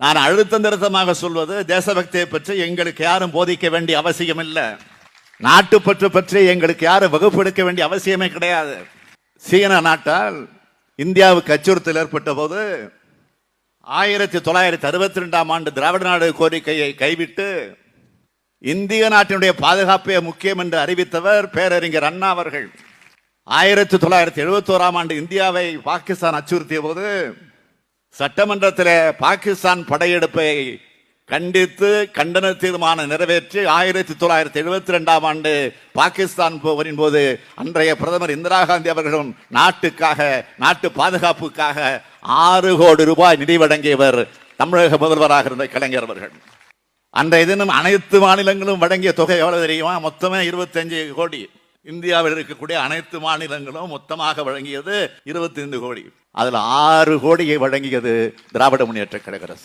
நான் அழுத்தம் திருத்தமாக சொல்வது தேசபக்தியை பற்றி எங்களுக்கு யாரும் போதிக்க வேண்டிய அவசியம் இல்லை நாட்டுப்பற்று பற்றி எங்களுக்கு யாரும் வகுப்பெடுக்க வேண்டிய அவசியமே கிடையாது. சீன நாட்டால் இந்தியாவுக்கு அச்சுறுத்தல் ஏற்பட்ட போது ஆயிரத்தி தொள்ளாயிரத்தி அறுபத்தி ரெண்டாம் ஆண்டு திராவிட நாடு கோரிக்கையை கைவிட்டு இந்திய நாட்டினுடைய பாதுகாப்பே முக்கியம் என்று அறிவித்தவர் பேரறிஞர் அண்ணா அவர்கள். ஆயிரத்தி தொள்ளாயிரத்தி எழுபத்தோராம் ஆண்டு இந்தியாவை பாகிஸ்தான் அச்சுறுத்திய போது சட்டமன்றத்தில் பாகிஸ்தான் படையெடுப்பை கண்டித்து கண்டன தீர்மானம் நிறைவேற்றி ஆயிரத்தி தொள்ளாயிரத்தி எழுபத்தி ரெண்டாம் ஆண்டு பாகிஸ்தான் போவரின் போது அன்றைய பிரதமர் இந்திரா காந்தி அவர்களும் நாட்டுக்காக நாட்டு பாதுகாப்புக்காக ஆறு கோடி ரூபாய் நிதி வழங்கியவர் தமிழக முதல்வராக இருந்த கலைஞர் அவர்கள். அன்றைய தினம் அனைத்து மாநிலங்களும் வழங்கிய தொகை எவ்வளவு தெரியுமா? மொத்தமே இருபத்தஞ்சு கோடி. இந்தியாவில் இருக்கக்கூடிய அனைத்து மாநிலங்களும் மொத்தமாக வழங்கியது 25 கோடி. அதில் ஆறு கோடியை வழங்கியது திராவிட முன்னேற்ற கழக அரசு.